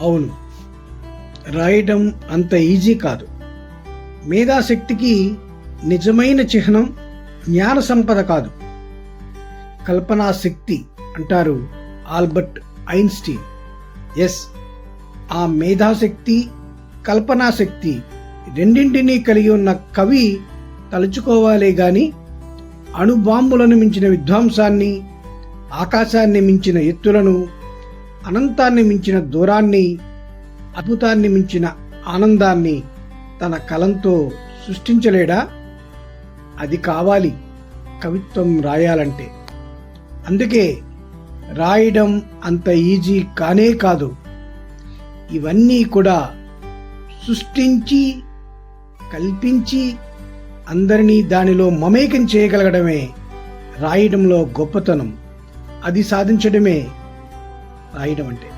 అవును. రాయడం అంత ఈజీ కాదు. మేధాశక్తికి నిజమైన చిహ్నం జ్ఞాన సంపద కాదు. కల్పనా శక్తి అంటారు ఆల్బర్ట్ ఐన్స్టీన్. ఎస్ ఆ మేధాశక్తి కల్పనా శక్తి రెండింటినీ కలిగి ఉన్న కవి తలుచుకోవాలే గాని అణుబాంబులను మించిన విధ్వంసాన్ని ఆకాశాన్ని మించిన ఎత్తులను అనంతాన్ని మించిన దూరాన్ని అద్భుతాన్ని మించిన ఆనందాన్ని తన కలంతో సృష్టించలేడా? అది కావాలి కవిత్వం రాయాలంటే. అందుకే రాయడం అంత ఈజీ కానే కాదు. ఇవన్నీ కూడా సృష్టించి కల్పించి అందరినీ దానిలో మమేకం చేయగలగడమే రాయడంలో గొప్పతనం. అది సాధించడమే రాయడం అంటే